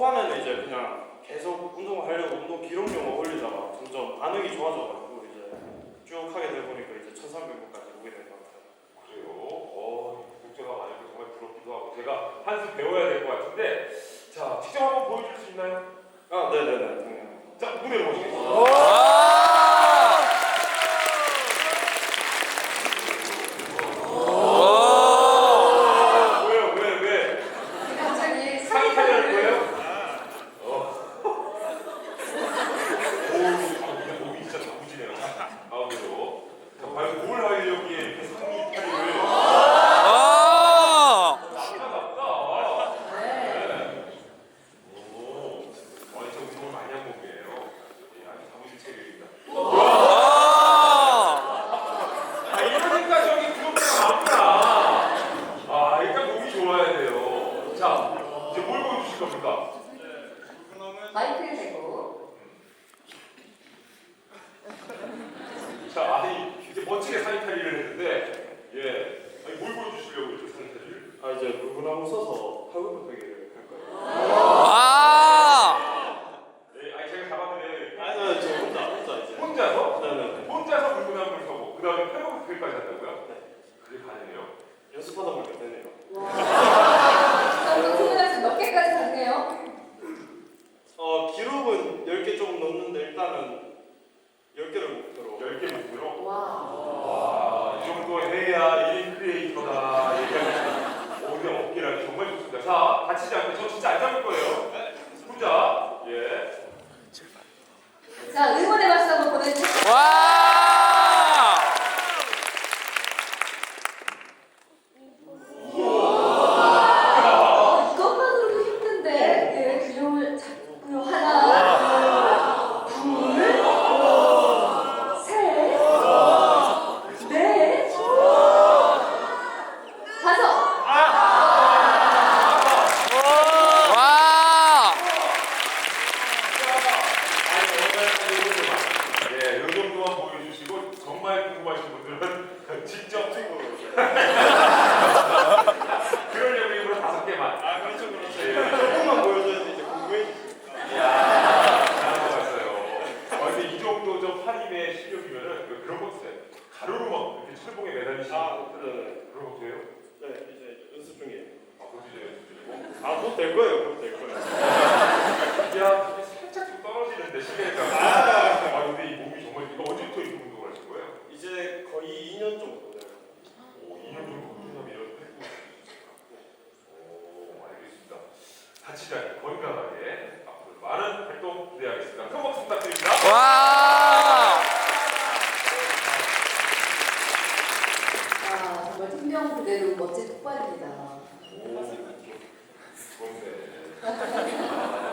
초반에는 이제 그냥 계속 운동을 하려고 운동 기록용을 올리다가 점점 반응이 좋아져가지고 이제 쭉 하게 되다 보니까 이제 1300번까지 오게 된 것 같아요. 그래요. 어, 독자가 많으니까 정말 부럽기도 하고 제가 한수 배워야 될 것 같은데 자 직접 한번 보여줄 수 있나요? 아, 네네네. 당연히. 자 무대로 모시겠습니다. 왜요? 왜? 왜? 갑자기 상의 탈의할 거예요? 어. 오, 아, 몸이 진짜 나쁘지네요. 가운데로. 자, 과연 뭘 하려기에 이렇게 상의 탈의를? 나쁘다, 나쁘다. 네. 오, 와, 진짜 운동을 많이 한 몸이에요. 예, 아주 사무실 체격입니다. 아, 이러니까 저기 구독자가 많구나. 아, 일단 몸이 좋아야 돼요. 자, 이제 뭘 보여주실 겁니까? 마이크를 대고 자, 아니 이제 멋지게 사니타리를 했는데, 예, 아니 뭘 보여주시려고 이렇게 사니타리를? 아, 이제 물구나무 써서 팔굽혀펴기를 할 거예요. 네, 아니 제가 잡아드려요. 아니, 아니, 저 혼자, 혼자 이제. 혼자서? 네네네. 혼자서 물구나무를 서고, 그 다음에 팔굽혀펴기까지 한다고요? 네. 그게 가능해요? 연습하다 보니까 되네요. 자, 우리 구분해서 몇 개까지 갔네요? 어, 기록은 10개 조금 넘는데 일단은 10개를 목표로. 10개 목표로? 와. 와, 이 정도 해야 1인 크리에이터다. 얘기하면 오늘 어깨라니 정말 좋습니다. 자, 다치지 않고 저 진짜 안 잡을 거예요. 혼자, 예. 자, 응원의 박수 한번 보내주세요. 어, 이것만으로도 힘든데 예, 균형을 잡고요. 하나, 둘, 셋, 넷, 다섯. 예, 이 정도만 보여주시고 정말 궁금하신 분들은 직접 그러려고 일부러 다섯 개만. 아, 그렇죠, 그렇죠. 예. 조금만 보여줘야지 이제 궁금해지니까. 잘한 것 같아요. 아, 근데 이 정도 저 실력이면은 그- 그런 거 있어요. 가로로 막 이렇게 철봉에 매달리시는 아, 네네. 그런 것도 해요? 네, 이제 연습 중이에요. 아, 그것도 이제 연습 중이고. 아, 곧될 거예요, 곧될 거예요. 야, 이게 살짝 좀 떨어지는데 시계가. 아, 근데 이 몸이 정말 이거 언제부터 이 운동을 하신 거예요? 이제 거의 2년 정도 돼요. 오, 2년 정도 꾸준하게 이런 오, 알겠습니다. 다치지 않고 건강하게 표현 그대로 멋진 폭발입니다. 좋은데.